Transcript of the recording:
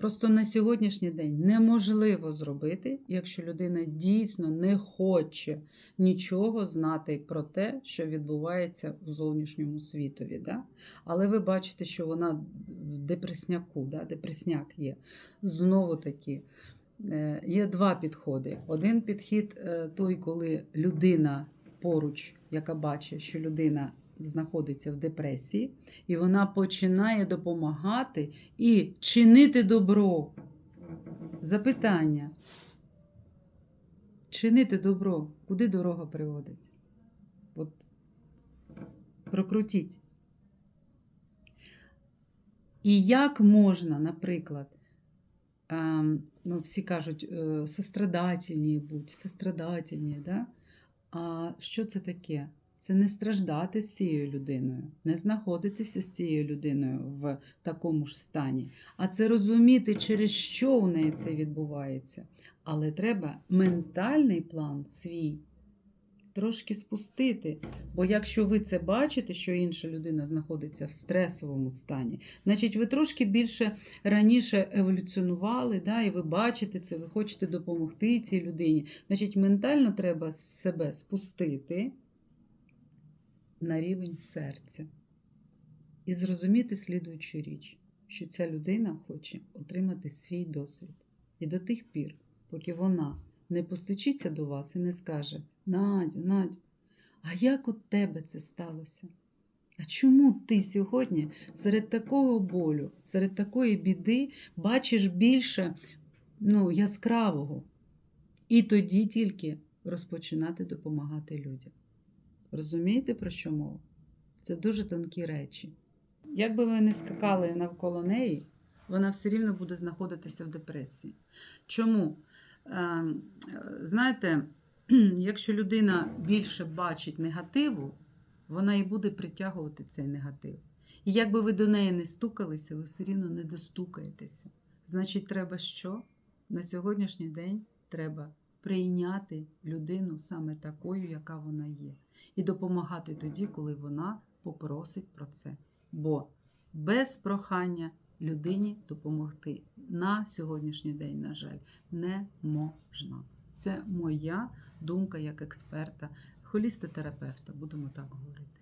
Просто на сьогоднішній день неможливо зробити, якщо людина дійсно не хоче нічого знати про те, що відбувається в зовнішньому світові. Да? Але ви бачите, що вона в депресняку, да? депресняк є. Знову таки, е, є два підходи. Один підхід е, той, коли людина поруч, яка бачить, що людина знаходиться в депресії, і вона починає допомагати і чинити добро. Запитання. Чинити добро. Куди дорога приводить? От прокрутіть. І як можна, наприклад, ем, ну, всі кажуть, е, сострадательні будь, сострадательні, да? а що це таке? Це не страждати з цією людиною, не знаходитися з цією людиною в такому ж стані, а це розуміти, через що у неї це відбувається. Але треба ментальний план свій трошки спустити. Бо якщо ви це бачите, що інша людина знаходиться в стресовому стані, значить ви трошки більше раніше еволюціонували, да, і ви бачите це, ви хочете допомогти цій людині. Значить, ментально треба себе спустити на рівень серця і зрозуміти слідуючу річ, що ця людина хоче отримати свій досвід. І до тих пір, поки вона не постучиться до вас і не скаже: Надю, Надю, а як у тебе це сталося? А чому ти сьогодні серед такого болю, серед такої біди бачиш більше ну, яскравого? І тоді тільки розпочинати допомагати людям. Розумієте, про що мова? Це дуже тонкі речі. Як би ви не скакали навколо неї, вона все рівно буде знаходитися в депресії. Чому? Ем, Знаєте, якщо людина більше бачить негативу, вона і буде притягувати цей негатив. І як би ви до неї не стукалися, ви все рівно не достукаєтеся. Значить, треба що? На сьогоднішній день треба прийняти людину саме такою, яка вона є, і допомагати тоді, коли вона попросить про це. Бо без прохання людині допомогти на сьогоднішній день, на жаль, не можна. Це моя думка як експерта, холістотерапевта, будемо так говорити.